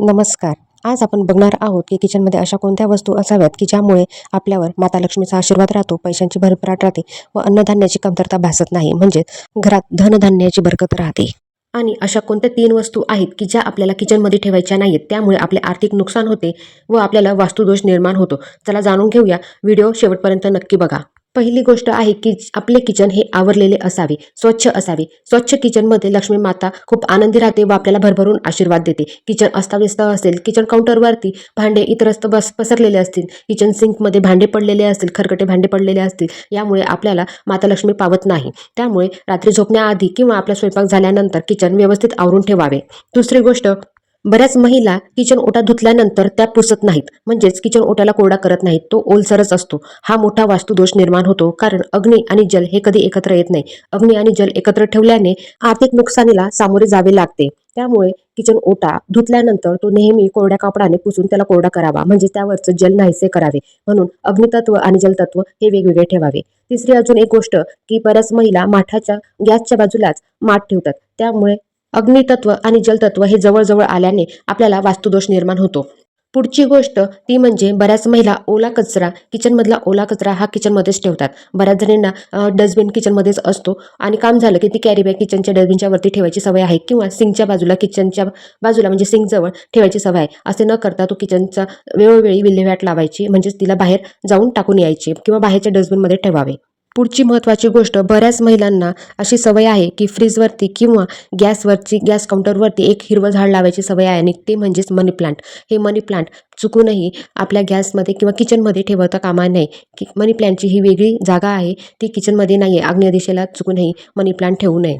नमस्कार. आज आपण बघणार आहोत की किचनमध्ये अशा कोणत्या वस्तू असाव्यात की ज्यामुळे आपल्यावर माता लक्ष्मीचा आशीर्वाद राहतो पैशांची भरभराट राहते व अन्नधान्याची कमतरता भासत नाही म्हणजे घरात धनधान्याची बरकत राहते. आणि अशा कोणत्या तीन वस्तू आहेत की ज्या आपल्याला किचनमध्ये ठेवायच्या नाहीत त्यामुळे आपले आर्थिक नुकसान होते व आपल्याला वास्तुदोष निर्माण होतो? चला जाणून घेऊया. व्हिडिओ शेवटपर्यंत नक्की बघा. पहिली गोष्ट आहे की आपले किचन हे आवरलेले असावे स्वच्छ असावे. स्वच्छ किचनमध्ये लक्ष्मी माता खूप आनंदी राहते व आपल्याला भरभरून आशीर्वाद देते. किचन अस्ताव्यस्त असेल किचन काउंटरवरती भांडे इतरस्त बस पसरलेले असतील किचन सिंकमध्ये भांडे पडलेले असतील खरकटे भांडे पडलेले असतील यामुळे आपल्याला माता लक्ष्मी पावत नाही. त्यामुळे रात्री झोपण्याआधी किंवा आपला स्वयंपाक झाल्यानंतर किचन व्यवस्थित आवरून ठेवावे. दुसरी गोष्ट बऱ्याच महिला किचन ओटा धुतल्यानंतर त्या पुसत नाहीत. म्हणजेच किचन ओट्याला कोरडा करत नाहीत. तो ओलसरच असतो. हा मोठा वास्तुदोष निर्माण होतो. कारण अग्नी आणि जल हे कधी एकत्र येत नाही. अग्नी आणि जल एकत्र ठेवल्याने आर्थिक नुकसानीला सामोरे जावे लागते. त्यामुळे किचन ओटा धुतल्यानंतर तो नेहमी कोरड्या कापडाने पुसून त्याला कोरडा करावा. म्हणजे त्यावरचं जल नाहीसे करावे. म्हणून अग्नितत्व आणि जलतत्व हे वेगवेगळे ठेवावे. तिसरी अजून एक गोष्ट की बऱ्याच महिला माठाच्या गॅसच्या बाजूलाच माठ ठेवतात. त्यामुळे अग्नितत्व आणि जलतत्व हे जवळजवळ आल्याने आपल्याला वास्तुदोष निर्माण होतो. पुढची गोष्ट ती म्हणजे बऱ्याच महिला ओला कचरा किचनमधला ओला कचरा हा किचनमध्येच ठेवतात. बऱ्याच जणींना डस्टबिन किचनमध्येच असतो आणि काम झालं की ती कॅरी बॅग किचनच्या डस्टबिनच्या वरती ठेवायची सवय आहे किंवा सिंकच्या बाजूला किचनच्या बाजूला म्हणजे सिंकजवळ ठेवायची सवय आहे. असे न करता तो किचनचा वेळोवेळी विल्हेवाट लावायची म्हणजेच तिला बाहेर जाऊन टाकून यायची किंवा बाहेरच्या डस्टबिनमध्ये ठेवावे. पुढची महत्त्वाची गोष्ट बऱ्याच महिलांना अशी सवय आहे की फ्रीजवरती किंवा गॅसवरची गॅस काउंटरवरती एक हिरवं झाड लावायची सवय आहे आणि ते म्हणजेच मनी प्लांट हे मनी प्लांट चुकूनही आपल्या गॅसमध्ये किंवा किचनमध्ये ठेवता कामा नये. की मनी प्लांटची ही वेगळी जागा आहे ती किचनमध्ये नाही आहे आग्नेय दिशेला चुकूनही मनी प्लांट ठेवू नये.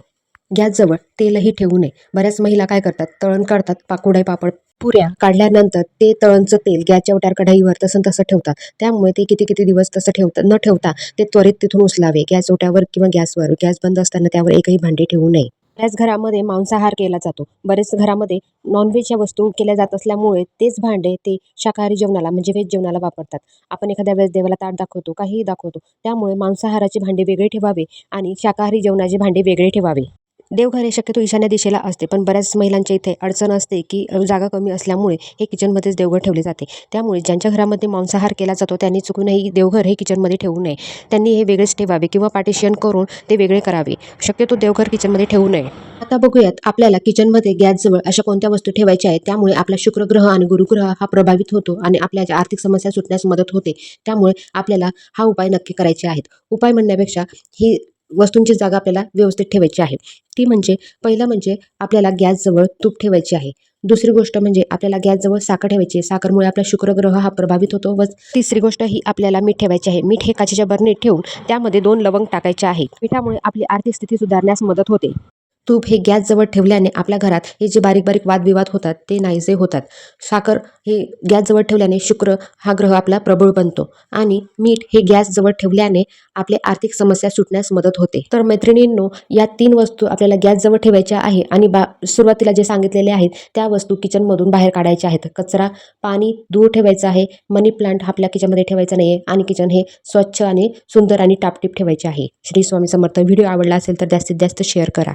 गॅसजवळ तेलही ठेवू नये. बऱ्याच महिला काय करतात? तळण काढतात. पाकुडे पापड पुऱ्या काढल्यानंतर ते तळणचं तेल गॅसच्या ओट्यावर कढाईवर तसं तसं ठेवतात. त्यामुळे ते किती किती दिवस तसं ठेवतात न ठेवता ते त्वरित तिथून उचलावे. गॅस ओट्यावर किंवा गॅसवर. गॅस बंद असताना त्यावर एकही भांडे ठेवू नये. बऱ्याच घरामध्ये मांसाहार केला जातो. बरेच घरामध्ये नॉनव्हेजच्या वस्तू केल्या जात असल्यामुळे तेच भांडे ते शाकाहारी जेवणाला म्हणजे व्हेज जेवणाला वापरतात. आपण एखाद्या वेळेस देवाला ताट दाखवतो काहीही दाखवतो. त्यामुळे मांसाहाराचे भांडे वेगळे ठेवावे आणि शाकाहारी जेवणाचे भांडे वेगळे ठेवावे. देवघर हे शक्यतो ईशान्य दिशेला असते पण बऱ्याच महिलांच्या इथे अडचण असते की जागा कमी असल्यामुळे हे किचनमध्येच देवघर ठेवले जाते. त्यामुळे ज्यांच्या घरामध्ये मांसाहार केला जातो त्यांनी चुकूनही देवघर हे किचनमध्ये ठेवू नये. त्यांनी हे वेगळेच ठेवावे किंवा पार्टिशियन करून ते वेगळे करावे. शक्यतो देवघर किचनमध्ये ठेवू नये. आता बघूयात आपल्याला किचनमध्ये गॅसजवळ अशा कोणत्या वस्तू ठेवायच्या आहेत त्यामुळे आपला शुक्रग्रह आणि गुरुग्रह हा प्रभावित होतो आणि आपल्या आर्थिक समस्या सुटण्यास मदत होते त्यामुळे आपल्याला हा उपाय नक्की करायचे आहेत. उपाय म्हणण्यापेक्षा ही वस्तूंची जागा आपल्याला व्यवस्थित ठेवायची आहे. ती म्हणजे पहिलं म्हणजे आपल्याला गॅसजवळ तूप ठेवायची आहे. दुसरी गोष्ट म्हणजे आपल्याला गॅसजवळ साखर ठेवायची आहे. साखरमुळे आपला शुक्रग्रह हा प्रभावित होतो व तिसरी गोष्ट ही आपल्याला मीठ ठेवायची आहे. मीठ हे काचेच्या बरणीत ठेवून त्यामध्ये दोन लवंग टाकायचे आहे. मिठामुळे आपली आर्थिक स्थिती सुधारण्यास मदत होते. तूप हे गॅसजवळ ठेवल्याने आपल्या घरात हे जे बारीक बारीक वादविवाद होतात ते नाहीसे होतात. साखर हे गॅसजवळ ठेवल्याने शुक्र हा ग्रह आपला प्रबळ बनतो आणि मीठ हे गॅसजवळ ठेवल्याने आपले आर्थिक समस्या सुटण्यास मदत होते. तर मैत्रिणींनो या तीन वस्तू आपल्याला गॅसजवळ ठेवायच्या आहे आणि बा सुरुवातीला जे सांगितलेले आहेत त्या वस्तू किचनमधून बाहेर काढायच्या आहेत. कचरा पाणी दूर ठेवायचं आहे. मनी प्लांट आपल्या किचनमध्ये ठेवायचा नाही आहे आणि किचन हे स्वच्छ आणि सुंदर आणि टापटीप ठेवायचे आहे. श्री स्वामी समर्थ. व्हिडिओ आवडला असेल तर जास्तीत जास्त शेअर करा.